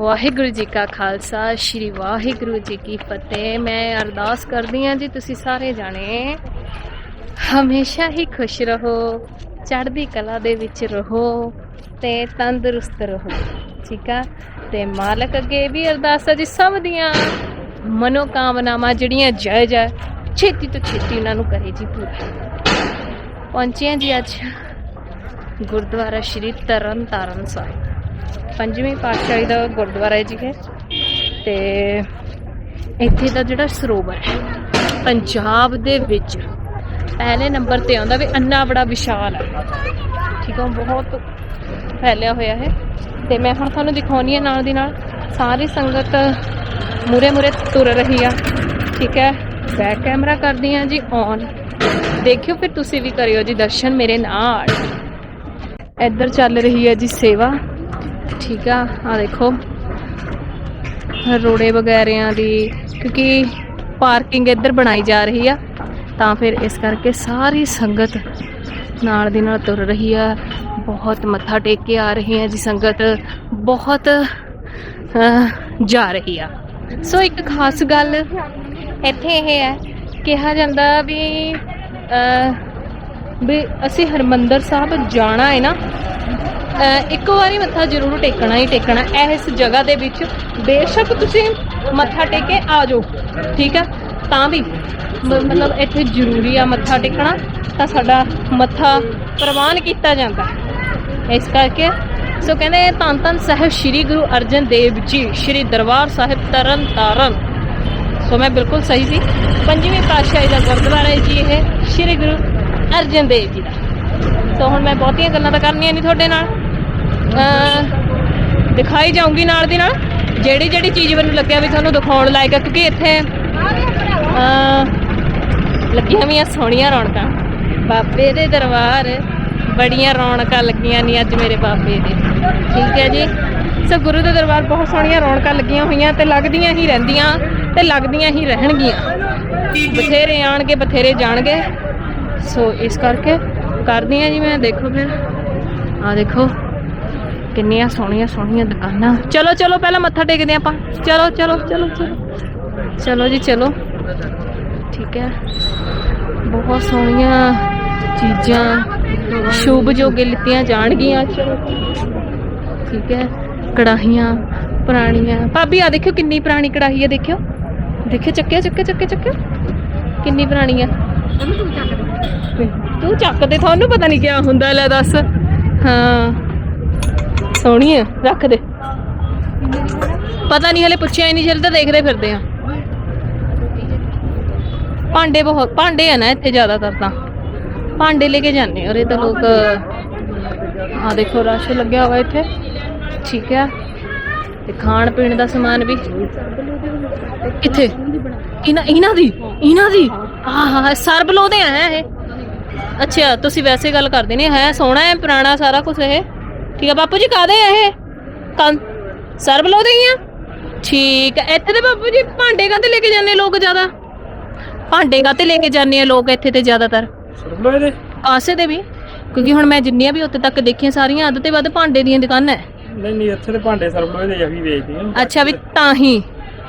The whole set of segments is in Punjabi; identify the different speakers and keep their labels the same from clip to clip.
Speaker 1: ਵਾਹਿਗੁਰੂ ਜੀ ਕਾ ਖਾਲਸਾ, ਸ੍ਰੀ ਵਾਹਿਗੁਰੂ ਜੀ ਕੀ ਫਤਿਹ। ਮੈਂ ਅਰਦਾਸ ਕਰਦੀ ਹਾਂ ਜੀ, ਤੁਸੀਂ ਸਾਰੇ ਜਾਣੇ ਹਮੇਸ਼ਾ ਹੀ ਖੁਸ਼ ਰਹੋ, ਚੜ੍ਹਦੀ ਕਲਾ ਦੇ ਵਿੱਚ ਰਹੋ ਤੇ ਤੰਦਰੁਸਤ ਰਹੋ, ਠੀਕ ਆ? ਤੇ ਮਾਲਕ ਅੱਗੇ ਵੀ ਅਰਦਾਸ ਹੈ ਜੀ, ਸਭ ਦੀਆਂ ਮਨੋ ਕਾਮਨਾਵਾਂ ਜਿਹੜੀਆਂ ਜਾਇਜ਼ ਹੈ ਛੇਤੀ ਤੋਂ ਛੇਤੀ ਉਹਨਾਂ ਨੂੰ ਕਰੇ ਜੀ ਪੂਰਾ। ਪਹੁੰਚੇ ਜੀ ਅੱਜ ਗੁਰਦੁਆਰਾ ਸ਼੍ਰੀ ਤਰਨ ਤਾਰਨ ਸਾਹਿਬ। ਪੰਜਵੀਂ ਪਾਤਸ਼ਾਹੀ ਦਾ ਗੁਰਦੁਆਰਾ ਹੈ ਜੀ ਹੈ ਤੇ ਇੱਥੇ ਦਾ ਜਿਹੜਾ ਸਰੋਵਰ ਹੈ, ਪੰਜਾਬ ਦੇ ਵਿੱਚ ਪਹਿਲੇ ਨੰਬਰ ਤੇ ਆਉਂਦਾ ਵੀ ਅੰਨਾ ਬੜਾ ਵਿਸ਼ਾਲ ਹੈ। ਠੀਕ ਹੈ, ਬਹੁਤ ਫੈਲਿਆ ਹੋਇਆ ਹੈ। ਤੇ ਮੈਂ ਹੁਣ ਤੁਹਾਨੂੰ ਦਿਖਾਉਣੀ ਹੈ ਨਾਲ ਦੀ ਨਾਲ, ਸਾਰੀ ਸੰਗਤ ਮੂਰੇ ਮੂਰੇ ਤੁਰ ਰਹੀ ਆ। ਠੀਕ ਹੈ, ਬੈਕ ਕੈਮਰਾ ਕਰਦੀ ਆ ਜੀ, ਔਨ। ਦੇਖਿਓ ਫਿਰ ਤੁਸੀਂ ਵੀ ਕਰਿਓ ਜੀ, ਦਰਸ਼ਨ ਮੇਰੇ ਨਾਲ। ਇੱਧਰ ਚੱਲ ਰਹੀ ਹੈ ਜੀ ਸੇਵਾ। ਠੀਕ ਆ ਆ ਦੇਖੋ। ਰੋੜੇ ਵਗੈਰਿਆਂ ਦੀ, ਕਿਉਂਕਿ ਪਾਰਕਿੰਗ ਇੱਧਰ ਬਣਾਈ ਜਾ ਰਹੀ ਆ, ਤਾਂ ਫਿਰ ਇਸ ਕਰਕੇ ਸਾਰੀ ਸੰਗਤ ਨਾਲ ਦੀ ਨਾਲ ਤੁਰ ਰਹੀ ਆ। ਬਹੁਤ ਮੱਥਾ ਟੇਕ ਕੇ ਆ ਰਹੀ ਹੈ ਜੀ ਸੰਗਤ ਬਹੁਤ ਜਾ ਰਹੀ ਆ। ਸੋ ਇੱਕ ਖਾਸ ਗੱਲ ਇੱਥੇ ਇਹ ਹੈ, ਕਿਹਾ ਜਾਂਦਾ ਵੀ ਵੀ ਅਸੀਂ ਹਰਮੰਦਰ ਸਾਹਿਬ ਜਾਣਾ ਹੈ ਨਾ ਇੱਕ ਵਾਰੀ ਮੱਥਾ ਜ਼ਰੂਰ ਟੇਕਣਾ ਹੀ ਟੇਕਣਾ, ਇਸ ਜਗ੍ਹਾ ਦੇ ਵਿੱਚ ਬੇਸ਼ੱਕ ਤੁਸੀਂ ਮੱਥਾ ਟੇਕ ਕੇ ਆ ਜਾਓ, ਠੀਕ ਆ ਤਾਂ ਵੀ ਮਤਲਬ ਇੱਥੇ ਜ਼ਰੂਰੀ ਆ ਮੱਥਾ ਟੇਕਣਾ, ਤਾਂ ਸਾਡਾ ਮੱਥਾ ਪ੍ਰਵਾਨ ਕੀਤਾ ਜਾਂਦਾ ਇਸ ਕਰਕੇ, ਸੋ ਕਹਿੰਦੇ ਧੰਨ ਧੰਨ ਸਾਹਿਬ ਸ੍ਰੀ ਗੁਰੂ ਅਰਜਨ ਦੇਵ ਜੀ, ਸ੍ਰੀ ਦਰਬਾਰ ਸਾਹਿਬ ਤਰਨ ਤਾਰਨ। ਸੋ ਮੈਂ ਬਿਲਕੁਲ ਸਹੀ ਸੀ। ਪੰਜਵੀਂ ਪਾਤਸ਼ਾਹੀ ਦਾ ਗੁਰਦੁਆਰਾ ਹੈ ਜੀ ਇਹ, ਸ੍ਰੀ ਗੁਰੂ ਅਰਜਨ ਦੇਵ ਜੀ ਦਾ। ਸੋ ਹੁਣ ਮੈਂ ਬਹੁਤੀਆਂ ਗੱਲਾਂ ਤਾਂ ਕਰਨੀਆਂ ਨਹੀਂ ਤੁਹਾਡੇ ਨਾਲ। ਦਿਖਾਈ ਜਾਊਂਗੀ ਨਾਲ ਦੀ ਨਾਲ। ਜਿਹੜੀ ਜਿਹੜੀ ਚੀਜ਼ ਮੈਨੂੰ ਲੱਗਿਆ ਵੀ ਤੁਹਾਨੂੰ ਦਿਖਾਉਣ ਲਾਇਕ ਹੈ ਕਿਉਂਕਿ ਇੱਥੇ ਲੱਗੀਆਂ ਵੀਆਂ ਸੋਹਣੀਆਂ ਰੌਣਕਾਂ। ਬਾਬੇ ਦੇ ਦਰਬਾਰ ਬੜੀਆਂ ਰੌਣਕਾਂ ਲੱਗੀਆਂ ਨਹੀਂ ਅੱਜ ਮੇਰੇ ਬਾਬੇ ਦੇ। ਠੀਕ ਹੈ ਜੀ? ਸੋ ਗੁਰੂ ਦੇ ਦਰਬਾਰ ਬਹੁਤ ਸੋਹਣੀਆਂ ਰੌਣਕਾਂ ਲੱਗੀਆਂ ਹੋਈਆਂ ਤੇ ਲੱਗਦੀਆਂ ਹੀ ਰਹਿੰਦੀਆਂ ਤੇ ਲੱਗਦੀਆਂ ਹੀ ਰਹਿਣਗੀਆਂ। ਬਥੇਰੇ ਆਣਗੇ ਬਥੇਰੇ ਜਾਣਗੇ। ਸੋ ਇਸ ਕਰਕੇ ਕਰਦੀ ਆ ਜੀ ਮੈਂ, ਦੇਖੋ ਫਿਰ। ਆ ਦੇਖੋ, ਕਿੰਨੀਆਂ ਸੋਹਣੀਆਂ ਸੋਹਣੀਆਂ ਦੁਕਾਨਾਂ। ਚਲੋ ਚਲੋ, ਪਹਿਲਾਂ ਮੱਥਾ ਟੇਕਦੇ ਆਪਾਂ। ਚਲੋ ਚਲੋ ਚਲੋ ਚਲੋ। ਚਲੋ ਜੀ, ਚਲੋ। ਠੀਕ ਹੈ। ਬਹੁਤ ਸੋਹਣੀਆਂ ਚੀਜ਼ਾਂ, ਸ਼ੁਭ ਜੋਗੇ ਲਿੱਤੀਆਂ ਜਾਣਗੀਆਂ। ਚਲੋ। ਠੀਕ ਹੈ। ਕੜਾਹੀਆਂ, ਪੁਰਾਣੀਆਂ। ਭਾਬੀ ਆ ਦੇਖਿਓ ਕਿੰਨੀ ਪੁਰਾਣੀ ਕੜਾਹੀ ਹੈ, ਦੇਖਿਓ। ਦੇਖਿਓ ਚੱਕਿਆ ਚੱਕਿਆ ਚੱਕਿਆ ਚੱਕਿਆ ਕਿੰਨੀ ਪੁਰਾਣੀ ਆ ਤੂੰ ਚੱਕ ਦੇ। ਤੁਹਾਨੂੰ ਪਤਾ ਨਹੀਂ ਕਿਆ ਹੁੰਦਾ, ਲੈ ਦੱਸ। ਹਾਂ। ਸੋਹਣੀ ਆ, ਰੱਖ ਦੇ। ਪਤਾ ਨਹੀਂ ਹਲੇ ਪੁੱਛਿਆ ਹੀ ਨਹੀਂ ਚੱਲ ਤਾਂ ਦੇਖਦੇ ਫਿਰਦੇ ਆ। ਭਾਂਡੇ ਬਹੁਤ, ਭਾਂਡੇ ਆ ਨਾ ਇੱਥੇ ਜ਼ਿਆਦਾਤਰ ਤਾਂ। ਭਾਂਡੇ ਲੈ ਕੇ ਜਾਂਦੇ ਔਰ ਇਹ ਤਾਂ ਲੋਕ ਆ ਦੇਖੋ, ਰਸ਼ ਲੱਗਿਆ ਹੋਇਆ ਇੱਥੇ। ਠੀਕ ਹੈ ਤੇ ਖਾਣ ਪੀਣ ਦਾ ਸਮਾਨ ਵੀ। ਕਿੱਥੇ? ਇਹਨਾਂ ਇਹਨਾਂ ਦੀ? ਇਹਨਾਂ ਦੀ? ਆਹ ਸਰਬ ਲੋਦੇ ਆ ਹੈ ਇਹ? ਅੱਛਾ ਤੁਸੀਂ ਵੈਸੇ ਗੱਲ ਕਰਦੇ ਨੇ ਹੈ ਸੋਹਣਾ ਹੈ ਪੁਰਾਣਾ ਸਾਰਾ ਕੁਝ ਇਹ? ਠੀਕ ਹੈ ਬਾਪੂ ਜੀ ਕਾਦੇ ਆ ਇਹ? ਕੰ ਸਰਬ ਲੋਦੇ ਹੀ ਆ? ਠੀਕ ਹੈ ਇੱਥੇ ਤੇ ਬਾਪੂ ਜੀ ਭਾਂਡੇ ਕਾਤੇ ਲੈ ਕੇ ਜਾਂਦੇ ਲੋਕ ਜ਼ਿਆਦਾ? ਭਾਂਡੇ ਕਾਤੇ ਲੈ ਕੇ ਜਾਂਦੇ ਆ ਲੋਕ ਇੱਥੇ ਤੇ ਜ਼ਿਆਦਾਤਰ?
Speaker 2: ਸਰਬਲੋ ਇਹਦੇ
Speaker 1: ਆਸੇ ਦੇ ਵੀ। ਕਿਉਂਕਿ ਹੁਣ ਮੈਂ ਜਿੰਨੀਆਂ ਵੀ ਉੱਤੇ ਤੱਕ ਦੇਖੀਆਂ ਸਾਰੀਆਂ ਅੱਧ ਤੇ ਵੱਧ ਭਾਂਡੇ ਦੀਆਂ ਦੁਕਾਨਾਂ ਹੈ।
Speaker 2: ਨਹੀਂ ਨਹੀਂ ਇੱਥੇ ਤੇ ਭਾਂਡੇ ਸਰਬਲੋ ਇਹਦੇ ਵੀ ਵੇਚਦੇ ਆ
Speaker 1: ਅੱਛਾ ਵੀ ਤਾਂ ਹੀ।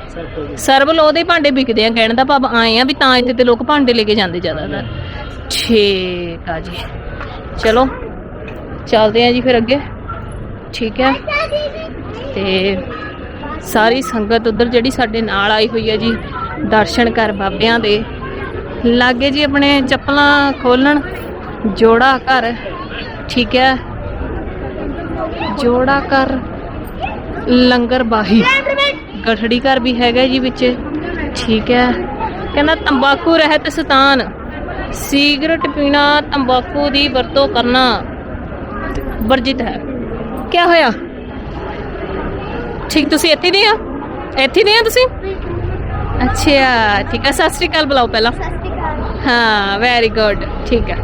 Speaker 2: ਸਰਬਲੋ ਦੇ।
Speaker 1: ਸਰਬ ਲੋ ਦੇ ਭਾਂਡੇ ਵਿਕਦੇ ਆ ਕਹਿਣ ਦਾ ਭਾਵ ਆਏ ਆ ਵੀ ਤਾਂ ਇੱਥੇ ਤੇ ਲੋਕ ਭਾਂਡੇ ਲੈ ਕੇ ਜਾਂਦੇ ਜ਼ਿਆਦਾਤਰ। ਠੀਕ ਆ ਜੀ। ਚਲੋ ਚੱਲਦੇ ਆ ਜੀ ਫਿਰ ਅੱਗੇ। ਠੀਕ ਹੈ ਤੇ ਸਾਰੀ ਸੰਗਤ ਉਧਰ ਜਿਹੜੀ ਸਾਡੇ ਨਾਲ ਆਈ ਹੋਈ ਹੈ ਜੀ ਦਰਸ਼ਨ ਕਰ ਬਾਬਿਆਂ ਦੇ। ਲਾਗੇ ਜੀ ਆਪਣੇ ਚੱਪਲਾਂ ਖੋਲਣ ਜੋੜਾ ਘਰ। ਠੀਕ ਹੈ ਜੋੜਾ ਕਰ ਲੰਗਰ ਬਾਹੀ। ਗਠੜੀ ਘਰ ਵੀ ਹੈਗਾ ਜੀ ਵਿੱਚ। ਠੀਕ ਹੈ। ਕਹਿੰਦਾ ਤੰਬਾਕੂ ਰਹਿਤ ਸਤਾਨ। ਸਿਗਰਟ ਪੀਣਾ ਤੰਬਾਕੂ ਦੀ ਵਰਤੋਂ ਕਰਨਾ। ਵਰਜਿਤ ਹੈ। ਕੀ ਹੋਇਆ? ਠੀਕ ਤੁਸੀਂ ਇੱਥੇ ਨਹੀਂ ਆ? ਇੱਥੇ ਨਹੀਂ ਆ ਤੁਸੀਂ? ਅੱਛਾ ਠੀਕ ਹੈ। ਸਤਿ ਸ੍ਰੀ ਅਕਾਲ ਬੁਲਾਓ ਪਹਿਲਾਂ। ਹਾਂ ਵੈਰੀ ਗੁੱਡ ਠੀਕ ਹੈ।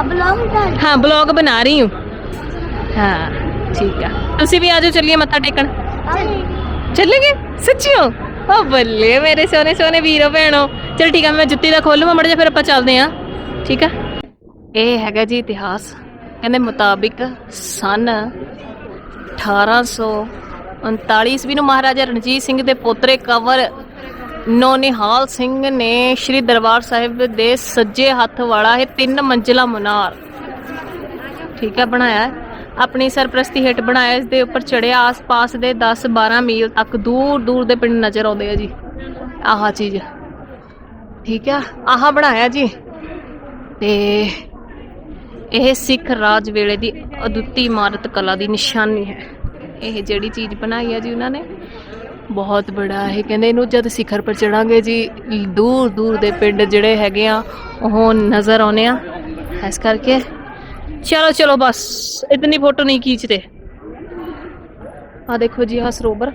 Speaker 3: ਅਬ
Speaker 1: ਬਲੌਗ ਹਾਂ ਬਲੌਗ ਬਣਾ ਰਹੀ ਹਾਂ। ਠੀਕ ਆ। ਤੁਸੀਂ ਵੀ ਆਜੋ ਚੱਲੀਏ ਮੱਥਾ ਟੇਕਣ। ਚੱਲੇਗੇ ਸੱਚੀਓ? ਓ ਬੱਲੇ ਮੇਰੇ ਸੋਨੇ ਸੋਨੇ ਵੀਰੋ ਭੈਣੋ। ਚਲ ਠੀਕ ਆ, ਮੈਂ ਜੁੱਤੀ ਦਾ ਖੋਲੂਗਾ ਮੜ ਜਾ ਫਿਰ ਆਪਾਂ ਚੱਲਦੇ ਆ। ਠੀਕ ਆ? ਇਹ ਹੈਗਾ ਜੀ ਇਤਿਹਾਸ। ਕਹਿੰਦੇ ਮੁਤਾਬਿਕ ਸਨ 1839 ਈਸਵੀ ਨੂੰ ਮਹਾਰਾਜਾ ਰਣਜੀਤ ਸਿੰਘ ਦੇ ਪੋਤਰੇ ਕਵਰ ਨੋਨਿਹਾਲ ਸਿੰਘ ਨੇ ਸ੍ਰੀ ਦਰਬਾਰ ਸਾਹਿਬ ਦੇ ਸੱਜੇ ਹੱਥ ਵਾਲਾ ਇਹ ਤਿੰਨ ਮੰਜ਼ਿਲਾ ਮਨਾਰ। ਠੀਕ ਆ, ਬਣਾਇਆ। ਆਪਣੀ ਸਰਪ੍ਰਸਤੀ ਹੇਠ ਬਣਾਇਆ, ਇਸ ਦੇ ਉੱਪਰ ਚੜਿਆ ਆਸ-ਪਾਸ ਦੇ 10-12 ਮੀਲ ਤੱਕ ਦੂਰ-ਦੂਰ ਦੇ ਪਿੰਡ ਨਜ਼ਰ ਆਉਂਦੇ ਆ ਜੀ। ਆਹ ਚੀਜ਼। ਠੀਕ ਆ? ਆਹ ਬਣਾਇਆ ਜੀ। ਤੇ ਇਹ ਸਿੱਖ ਰਾਜ ਵੇਲੇ ਦੀ ਅਦੁੱਤੀ ਇਮਾਰਤ ਕਲਾ ਦੀ ਨਿਸ਼ਾਨੀ ਹੈ। ਇਹ ਜਿਹੜੀ ਚੀਜ਼ ਬਣਾਈ ਹੈ ਜੀ ਉਹਨਾਂ ਨੇ, ਬਹੁਤ ਬੜਾ ਹੈ ਕਹਿੰਦੇ ਇਹਨੂੰ ਜਦ ਸਿਖਰ ਪਰ ਚੜਾਂਗੇ ਜੀ ਦੂਰ ਦੂਰ ਦੇ ਪਿੰਡ ਜਿਹੜੇ ਹੈਗੇ ਆ, ਉਹ ਨਜ਼ਰ ਆਉਨੇ ਆ। ਇਸ ਕਰਕੇ ਚਲੋ ਚਲੋ ਬਸ, ਇਤਨੀ ਫੋਟੋ ਨਹੀਂ ਖਿੱਚਦੇ। ਆ ਦੇਖੋ ਜੀ, ਆਹ ਸਰੋਵਰ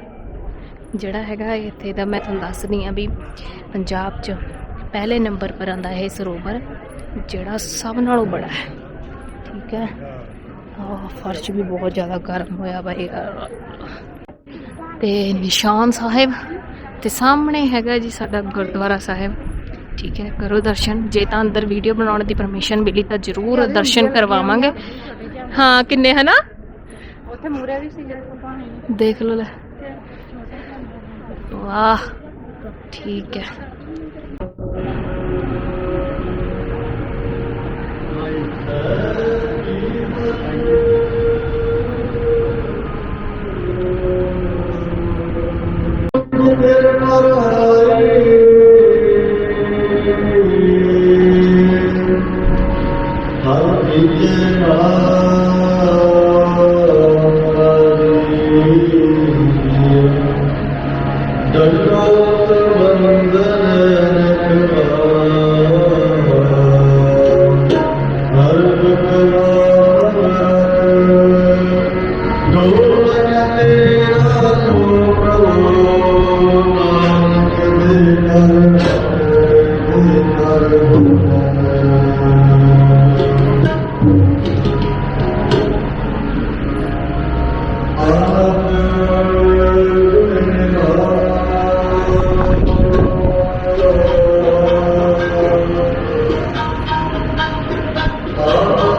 Speaker 1: ਜਿਹੜਾ ਹੈਗਾ ਇੱਥੇ ਦਾ ਮੈਂ ਤੁਹਾਨੂੰ ਦੱਸਦੀ ਆ ਵੀ ਪੰਜਾਬ 'ਚ ਪਹਿਲੇ ਨੰਬਰ ਪਰ ਆਂਦਾ ਇਹ ਸਰੋਵਰ, ਜਿਹੜਾ ਸਭ ਨਾਲੋਂ ਬੜਾ ਹੈ। ਠੀਕ ਹੈ? ਆਹ, ਫਰਸ਼ ਵੀ ਬਹੁਤ ਜ਼ਿਆਦਾ ਗਰਮ ਹੋਇਆ ਵਾ ਯਾਰ ਤੇ ਨਿਸ਼ਾਨ ਸਾਹਿਬ, ਤੇ ਸਾਹਮਣੇ ਹੈਗਾ ਜੀ ਸਾਡਾ ਗੁਰਦੁਆਰਾ ਸਾਹਿਬ। ਠੀਕ ਹੈ ਕਰੋ ਦਰਸ਼ਨ। ਜੇ ਤਾਂ ਅੰਦਰ ਵੀਡੀਓ ਬਣਾਉਣ ਦੀ ਪਰਮਿਸ਼ਨ ਮਿਲੀ ਤਾਂ ਜ਼ਰੂਰ ਦਰਸ਼ਨ ਕਰਵਾਵਾਂਗੇ। ਹਾਂ ਕਿੰਨੇ ਹੈ ਨਾ
Speaker 2: ਉੱਥੇ ਮੂਰੇ ਵੀ ਸੀ ਜਿਹੜੇ
Speaker 1: ਦੇਖ ਲਓ ਲੈ। ਵਾਹ ਠੀਕ ਹੈ।
Speaker 3: ਹਰ Yeah.
Speaker 1: ਕਿਆ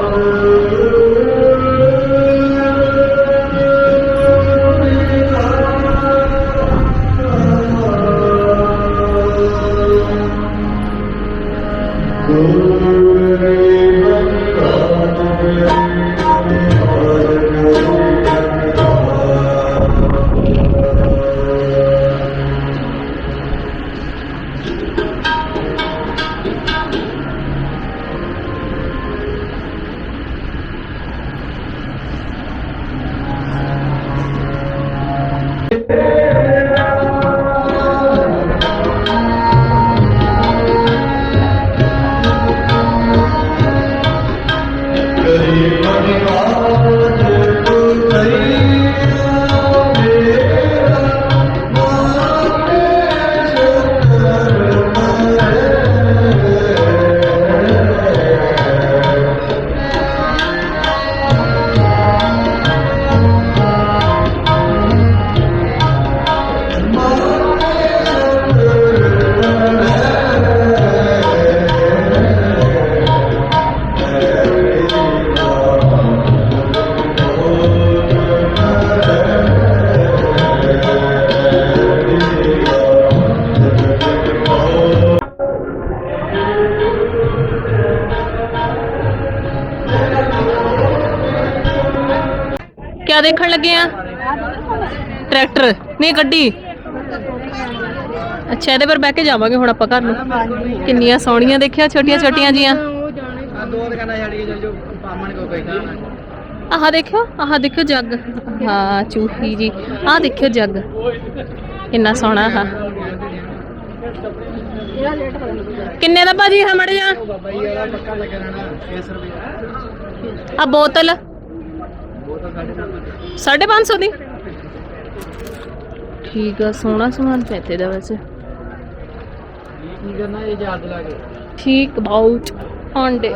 Speaker 1: ਦੇਖਣ ਲੱਗੇ ਆ? ਟਰੈਕਟਰ। ਨਹੀਂ ਗੱਡੀ। ਅੱਛਾ ਇਹਦੇ ਪਰ ਬਹਿ ਕੇ ਜਾਵਾਂਗੇ ਹੁਣ ਆਪਾਂ ਘਰ ਨੂੰ। ਕਿੰਨੀਆਂ ਸੋਹਣੀਆਂ ਦੇਖਿਆ ਛੋਟੀਆਂ ਛੋਟੀਆਂ ਜੀਆਂ।
Speaker 2: ਦੋ ਦੁਕਾਨਾਂ ਛੱਡ ਕੇ ਚੱਲ ਜਾਓ ਪਾਮਣ ਕੋ ਕੋਈ
Speaker 1: ਆਹ ਦੇਖਿਓ ਆਹ ਦੇਖਿਓ ਜੱਗ। ਹਾਂ ਚੂਹੀ ਜੀ। ਆਹ ਦੇਖਿਓ ਜੱਗ। ਕਿੰਨਾ ਸੋਹਣਾ ਆਹ। ਕਿੰਨੇ ਦਾ ਭਾਜੀ ਹੈ ਮੜ ਜਾ
Speaker 2: ਬਾਬਾ ਜੀ ਇਹਦਾ ਪੱਕਾ ਲੱਗਿਆ ਰਹਿਣਾ 600 ਰੁਪਏ।
Speaker 1: ਆ ਬੋਤਲ। 550 ਦੀ? ਠੀਕ ਆ ਸੋਹਣਾ ਸਮਾਨ ਪਿਆ ਦਾ ਵੈਸੇ।
Speaker 2: ਕੀ ਕਰਨਾ ਇਹ ਯਾਦ ਲਾ ਕੇ
Speaker 1: ਠੀਕ ਅਬਾਊਟ ਆਂਡੇ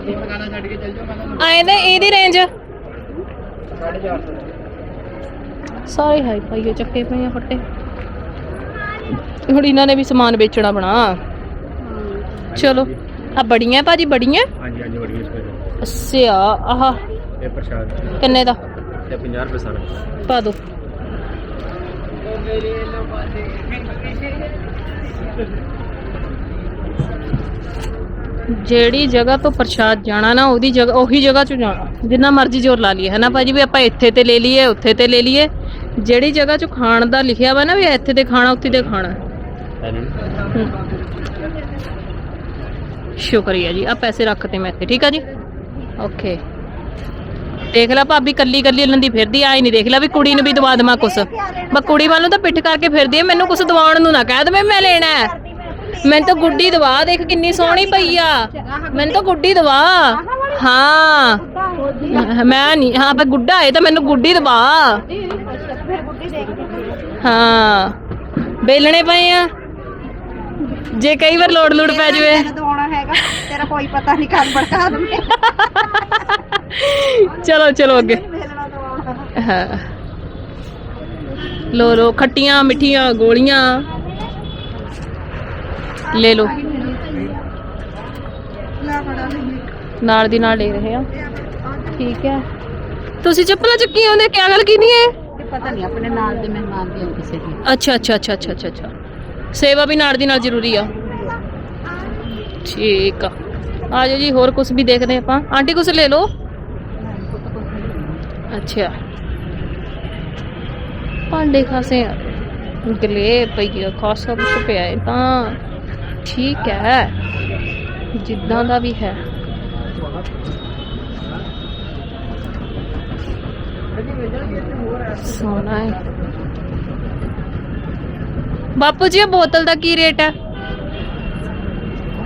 Speaker 1: ਆਏ ਨੇ ਇਹਦੀ ਰੇਂਜ
Speaker 2: 450
Speaker 1: ਸਾਰੇ ਹਾਈ ਪਾਈਓ ਚੱਕੇ ਪਏ ਆ ਫੱਟੇ। ਹੁਣ ਇਹਨਾਂ ਨੇ ਵੀ ਸਮਾਨ ਵੇਚਣਾ ਬਣਾ। ਚਲੋ ਆ ਬੜੀਆਂ ਭਾਜੀ ਬੜੀਆਂ?
Speaker 2: ਹਾਂਜੀ ਹਾਂਜੀ ਬੜੀ ਮੁਸ਼ਕਿਲ
Speaker 1: ਅੱਛਾ ਆਹ।
Speaker 2: ਇਹ ਪ੍ਰਸ਼ਾਦ।
Speaker 1: ਕਿੰਨੇ ਦਾ?
Speaker 2: ਤੇ 50 ਰੁਪਏ ਸਾਰਾ।
Speaker 1: ਪਾ ਦੋ। ਜਿਹੜੀ ਜਗ੍ਹਾ ਤੋਂ ਪ੍ਰਸ਼ਾਦ ਜਾਣਾ ਨਾ ਉਹਦੀ ਜਗ੍ਹਾ ਉਹੀ ਜਗ੍ਹਾ 'ਚ ਜਾਣਾ। ਜਿੰਨਾ ਮਰਜ਼ੀ ਜ਼ੋਰ ਲਾ ਲਈਏ ਹੈ ਨਾ ਭਾਜੀ? ਵੀ ਆਪਾਂ ਇੱਥੇ ਤੇ ਲੈ ਲਈਏ ਉੱਥੇ ਤੇ ਲੈ ਲਈਏ। ਜਿਹੜੀ ਜਗ੍ਹਾ 'ਚ ਖਾਣ ਦਾ ਲਿਖਿਆ ਵਾ ਨਾ ਵੀ ਇੱਥੇ ਤੇ ਖਾਣਾ ਉੱਥੇ ਤੇ ਖਾਣਾ। ਸ਼ੁਕਰੀਆ ਜੀ। ਆ ਪੈਸੇ ਰੱਖਤੇ ਮੈਂ ਇੱਥੇ ਠੀਕ ਆ ਜੀ? ਓਕੇ। ਦੇਖ ਲੈ ਭਾਬੀ, ਕੱਲੀ ਕੱਲੀ ਲੰਦੀ ਫਿਰਦੀ ਆਈ ਨਹੀਂ ਦੇਖ ਲੈ ਵੀ ਕੁੜੀ ਨੂੰ ਵੀ ਦਵਾ ਦੇਵਾਂ ਕੁਛ। ਮੈਂ ਕੁੜੀ ਵੱਲ ਨੂੰ ਤਾਂ ਪਿੱਠ ਕਰਕੇ ਫਿਰਦੀ ਆ, ਮੈਨੂੰ ਕੁਛ ਦਵਾਉਣ ਨੂੰ ਨਾ ਕਹਿ ਦੇਵੇਂ ਮੈਂ ਲੈਣਾ ਹੈ। ਮੈਨੂੰ ਤਾਂ ਗੁੱਡੀ ਦਵਾ ਦੇਖ ਕਿੰਨੀ ਸੋਹਣੀ ਪਈ ਆ। ਮੈਨੂੰ ਤਾਂ ਗੁੱਡੀ ਦਵਾ। ਹਾਂ। ਮੈਂ ਨਹੀਂ ਹਾਂ ਪਰ ਗੁੱਡਾ ਹੈ ਤਾਂ ਮੈਨੂੰ ਗੁੱਡੀ ਦਵਾ। ਹਾਂ। ਬੇਲਣੇ ਪਏ ਆ। ਜੇ ਕਈ ਵਾਰ ਲੋੜ ਲੋੜ ਪੈ ਜਾਵੇ।
Speaker 4: ਦਵਾਉਣਾ ਹੈਗਾ ਤੇਰਾ ਕੋਈ ਪਤਾ ਨਹੀਂ ਕਦ ਭੜਕਾ ਦੂੰਗੇ
Speaker 1: ਚਲੋ ਚਲੋ ਅੱਗੇ। ਹਾਂ। ਲੋ ਲੋ ਖੱਟੀਆਂ ਮਿੱਠੀਆਂ ਗੋਲੀਆਂ। ਲੈ ਲੋ। ਨਾਲ ਦੀ ਨਾਲ ਲੈ ਰਹੇ ਆ। ਠੀਕ ਹੈ। ਤੁਸੀਂ ਚੱਪਲਾਂ ਚੱਕੀਆਂ ਹੁੰਦੇ ਕੀ ਗੱਲ ਕੀਤੀ ਹੈ
Speaker 4: ਪਤਾ ਨਹੀਂ ਆਪਣੇ ਨਾਲ ਦੇ ਮਹਿਮਾਨ ਦੀ ਕਿਸੇ ਦੀ।
Speaker 1: ਅੱਛਾ ਅੱਛਾ ਅੱਛਾ ਅੱਛਾ ਅੱਛਾ ਅੱਛਾ। ਸੇਵਾ ਵੀ ਨਾਲ ਦੀ ਨਾਲ ਜ਼ਰੂਰੀ ਆ। ਠੀਕ ਆ। ਆ ਜਾਓ ਜੀ, ਹੋਰ ਕੁਝ ਵੀ ਦੇਖਦੇ ਆਪਾਂ। ਆਂਟੀ ਕੁਝ ਲੈ ਲਓ। ਅੱਛਾ। ਭਾਂਡੇ ਖਾਸੇ ਆ। ਗਲੇ ਪਈ ਆ, ਖਾਸਾ ਕੁਛ ਪਿਆ ਹੈ ਤਾਂ। ਠੀਕ ਹੈ ਜਿੱਦਾਂ ਦਾ ਵੀ ਹੈ। ਸੋਹਣਾ ਹੈ ਬਾਪੂ ਜੀ ਇਹ ਬੋਤਲ ਦਾ ਕੀ ਰੇਟ ਹੈ?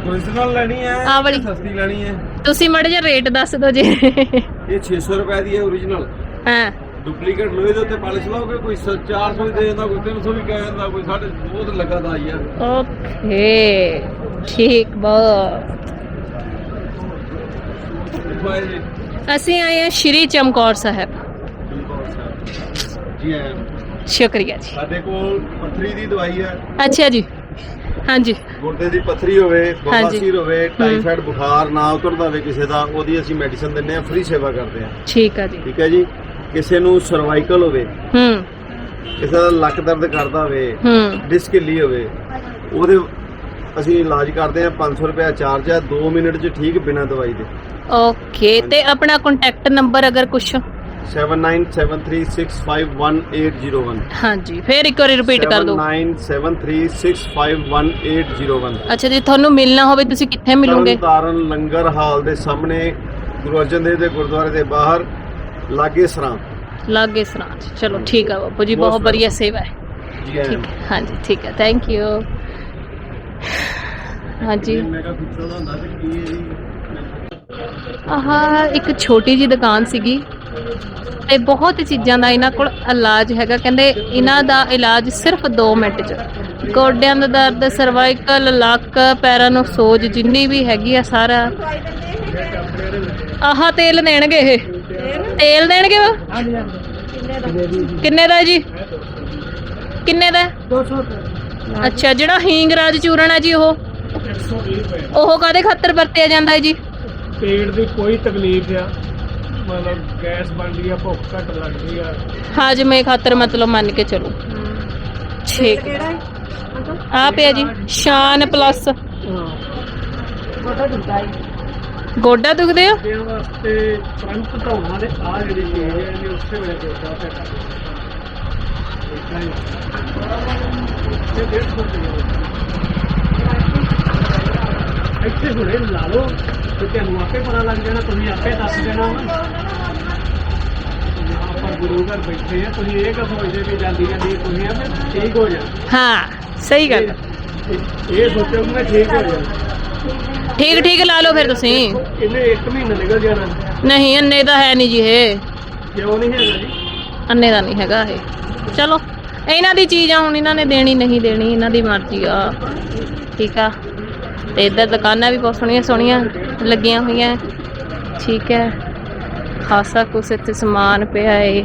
Speaker 3: ਓਰੀਜਨਲ ਲੈਣੀ ਹੈ
Speaker 1: ਆਹ ਵਾਲੀ।
Speaker 3: ਸਸਤੀ ਲੈਣੀ ਹੈ?
Speaker 1: ਤੁਸੀਂ ਮੜੇ ਜਿਹਾ ਰੇਟ ਦੱਸ ਦਿਓ ਜੀ।
Speaker 3: ਇਹ 600 ਰੁਪਏ ਦੀ ਹੈ ਓਰੀਜਨਲ
Speaker 1: ਹਾਂ।
Speaker 3: ਡੁਪਲੀਕੇਟ ਲੋਹੇ ਦੇ ਉੱਤੇ ਪਾਲਿਸ਼ ਲਾਓਗੇ ਕੋਈ 400 ਦੀ ਦੇ ਜਾਂਦਾ ਕੋਈ 300 ਵੀ ਕਹਿ ਜਾਂਦਾ ਕੋਈ ਸਾਡੇ ਬਹੁਤ ਲੱਗਾ ਦਾ ਯਾਰ
Speaker 1: ਓਕੇ ਠੀਕ ਬਹੁਤ।
Speaker 3: ਦੇਖੋ ਇਹ ਜੀ
Speaker 1: ਅਸੀਂ ਆਏ ਹਾਂ ਸ਼੍ਰੀ ਚਮਕੌਰ ਸਾਹਿਬ।
Speaker 3: ਜੀ ਹੈ
Speaker 1: ਸ਼ੁਕਰੀਆ ਜੀ।
Speaker 3: ਸਾਡੇ ਕੋਲ ਪੱਥਰੀ ਦੀ ਦਵਾਈ ਹੈ।
Speaker 1: ਅੱਛਾ ਜੀ। ਹਾਂਜੀ।
Speaker 3: ਗੁਰਦੇ ਦੀ ਪੱਥਰੀ ਹੋਵੇ। ਬਵਾਸੀਰ ਹੋਵੇ ਟਾਈਫਾਇਡ ਬੁਖਾਰ ਨਾ ਉਤਰਦਾ ਹੋਵੇ ਕਿਸੇ ਦਾ ਉਹਦੀ ਅਸੀਂ ਮੈਡੀਸਨ ਦਿੰਨੇ ਆ ਫ੍ਰੀ ਸੇਵਾ ਕਰਦੇ ਆ
Speaker 1: ਠੀਕ ਆ ਜੀ।
Speaker 3: ਠੀਕ ਹੈ ਜੀ? ਕਿਸੇ ਨੂੰ ਸਰਵਾਈਕਲ ਹੋਵੇ
Speaker 1: ਹੂੰ।
Speaker 3: ਕਿਸੇ ਦਾ ਲੱਕ ਦਰਦ ਕਰਦਾ ਹੋਵੇ
Speaker 1: ਹੂੰ।
Speaker 3: ਡਿਸਕ ਹਿੱਲੀ ਹੋਵੇ ਉਹਦੇ ਅਸੀਂ ਇਲਾਜ ਕਰਦੇ ਆ 500 ਰੁਪਏ ਚਾਰਜ ਹੈ 2 ਮਿੰਟ 'ਚ ਠੀਕ ਬਿਨਾਂ ਦਵਾਈ ਦੇ।
Speaker 1: ਓਕੇ ਤੇ ਆਪਣਾ ਕੰਟੈਕਟ ਨੰਬਰ ਅਗਰ ਕੁਛ
Speaker 3: 7973651801
Speaker 1: ਹਾਂਜੀ ਫੇਰ ਇੱਕ ਵਾਰੀ ਰਿਪੀਟ ਕਰ ਦਿਓ।
Speaker 3: 7973651801
Speaker 1: ਅੱਛਾ ਜੀ ਤੁਹਾਨੂੰ ਮਿਲਣਾ ਹੋਵੇ ਤੁਸੀਂ ਕਿੱਥੇ ਮਿਲੋਗੇ?
Speaker 3: ਤਰਨਤਾਰਨ ਲੰਗਰ ਹਾਲ ਦੇ ਸਾਹਮਣੇ ਗੁਰੂ ਅਰਜਨ ਦੇਵ ਦੇ ਗੁਰਦੁਆਰੇ ਦੇ ਬਾਹਰ ਲਾਗੇ ਸਰਾਂ।
Speaker 1: ਲਾਗੇ ਸਰਾਂਚ ਚਲੋ ਠੀਕ ਆ ਬਾਪੂ ਜੀ ਬਹੁਤ ਵਧੀਆ ਸੇਵਾ ਹੈ। ਠੀਕ ਹੈ। ਹਾਂਜੀ ਠੀਕ ਹੈ। ਥੈਂਕ ਯੂ ਹਾਂਜੀ।
Speaker 3: ਮੈਂ ਕਿਹਾ ਪੁੱਛਦਾ ਹੁੰਦਾ ਤੇ ਕੀ ਹੈ ਜੀ?
Speaker 1: ਆਹ ਇੱਕ ਛੋਟੀ ਜੀ ਦੁਕਾਨ ਸੀਗੀ। ਤੇ ਬਹੁਤ ਚੀਜ਼ਾਂ ਦਾ ਇਹਨਾਂ ਕੋਲ ਇਲਾਜ ਹੈਗਾ। ਕਹਿੰਦੇ ਇਹਨਾਂ ਦਾ ਇਲਾਜ ਸਿਰਫ 2 ਮਿੰਟ ਚ। ਗੋਡਿਆਂ ਦਾ ਦਰਦ ਸਰਵਾਈਕਲ ਲੱਕ, ਪੈਰਾਂ ਨੂੰ ਸੋਜ ਜਿੰਨੀ ਵੀ ਹੈਗੀ ਆ ਸਾਰਾ। ਆਹ, ਤੇਲ ਦੇਣਗੇ ਇਹ? ਤੇਲ ਦੇਣਗੇ ਕਿੰਨੇ ਦਾ ਜੀ? ਕਿੰਨੇ ਦਾ? ਹੈ? ਅੱਛਾ, ਜਿਹੜਾ ਹੀਂਗ ਰਾਜ ਚੂਰਨ ਹੈ ਜੀ ਉਹ? ਉਹ ਕਾਦੇ ਖਾਤਰ ਵਰਤਿਆ ਜਾਂਦਾ ਹੈ ਜੀ?
Speaker 2: ਪੇਟ ਦੀ ਕੋਈ ਤਕਲੀਫ ਆ ਮਤਲਬ ਗੈਸ ਬਣਦੀ ਆ ਭੁੱਖ ਘੱਟ ਲੱਗਦੀ ਆ।
Speaker 1: ਹਾਜਮੇ ਖਾਤਰ ਮਤਲਬ ਮੰਨ ਕੇ ਚਲੋ। ਠੀਕ
Speaker 4: ਕਿਹੜਾ ਹੈ?
Speaker 1: ਆ ਪਿਆ ਜੀ ਸ਼ਾਨ ਪਲੱਸ।
Speaker 2: ਹੈ।
Speaker 1: ਗੋਡਾ ਦੁਖਦੇ ਆ?
Speaker 2: ਇਹਦੇ ਵਾਸਤੇ ਤੁਰੰਤ ਧੋਣਾ ਦੇ ਆ ਜਿਹੜੀ ਚੀਜ਼ ਹੈ ਇਹ ਉਸੇ ਵੇਲੇ ਦੇਦਾ ਪੈਦਾ ਇਹ ਡੇਢ ਸੌ ਰੁਪਏ। ਇੱਥੇ ਹੁਣੇ ਲਾ ਲਓ ਤੇ ਤੁਹਾਨੂੰ ਆਪੇ ਪਤਾ ਲੱਗ ਜਾਣਾ ਤੁਸੀਂ ਆਪੇ ਦੱਸ ਦੇਣਾ ਵਾ। ਆਪਾਂ ਗੁਰੂ ਘਰ ਬੈਠੇ ਆ ਤੁਸੀਂ ਇਹ ਕਾ ਸੋਚਦੇ ਵੀ ਜਾਂਦੀ ਜਾਂਦੀ ਤੁਸੀਂ ਆਪੇ ਠੀਕ ਹੋ ਜਾਣਾ
Speaker 1: ਹਾਂ ਸਹੀ ਗੱਲ।
Speaker 2: ਇਹ ਇਹ ਸੋਚੋ ਮੈਂ ਠੀਕ ਹੋ ਜਾਣਾ
Speaker 1: ਠੀਕ ਠੀਕ ਲਾ ਲਓ ਫਿਰ ਤੁਸੀਂ।
Speaker 2: ਇਹਨੇ 1 ਮਹੀਨਾ ਨਿਕਲ ਜਾਣਾ।
Speaker 1: ਨਹੀਂ ਅੰਨੇ ਦਾ ਹੈ ਨਹੀਂ ਜੀ ਇਹ।
Speaker 2: ਕਿਉਂ ਨਹੀਂ ਹੈਗਾ ਜੀ?
Speaker 1: ਅੰਨੇ ਦਾ ਨਹੀਂ ਹੈਗਾ ਇਹ। ਚਲੋ ਇਹਨਾਂ ਦੀ ਚੀਜ਼ ਆ ਹੁਣ ਇਹਨਾਂ ਨੇ ਦੇਣੀ ਨਹੀਂ ਦੇਣੀ ਇਹਨਾਂ ਦੀ ਮਰਜ਼ੀ ਆ। ਠੀਕ ਆ। ਤੇ ਇੱਧਰ ਦੁਕਾਨਾਂ ਵੀ ਬਹੁਤ ਸੋਹਣੀਆਂ ਸੋਹਣੀਆਂ ਲੱਗੀਆਂ ਹੋਈਆਂ। ਠੀਕ ਹੈ। ਖਾਸਾ ਕੁਛ ਇੱਥੇ ਸਮਾਨ ਪਿਆ ਏ।